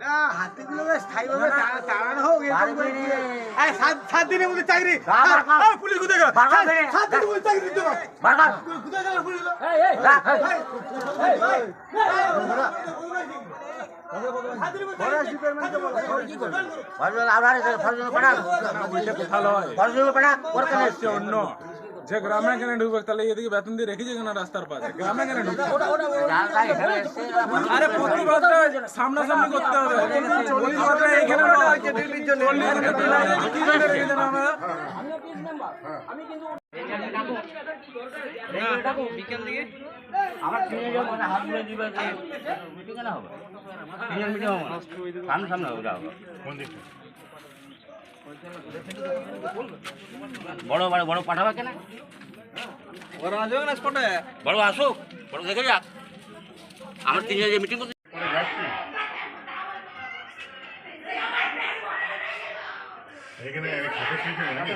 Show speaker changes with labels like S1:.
S1: না হাতিগুলোকে স্থায়ীভাবে তাড়া- তাড়ানো হোক সাত- দিনের মধ্যে চাকরি পুলিশ কোথায় গেল সাত দিনের মধ্যে চাকরি দিতে পারবে কোথায় গেল পুলিশগুলো? এই, এই, এই, এই, সাত দিনের
S2: অন্য যে গ্রামে কেন ঢুকবে তাহলে এদিকে বেতন দিয়ে রেখেছে কেন রাস্তার পাশে গ্রামে কেন ঢুকবে আরে প্রতিবাদটা সামনাসামনি করতে হবে প্রতিবাদটা এখানে আমরা?
S3: হাত ধরে দিবে মিটিং হবে সামনে সামনে হবে বড় বড় বড় পাঠাবে কেন? বড় আসুক বড় দেখে যাক। আমার তিনে যে মিটিং করতে
S4: এখানে খাতা নাকি?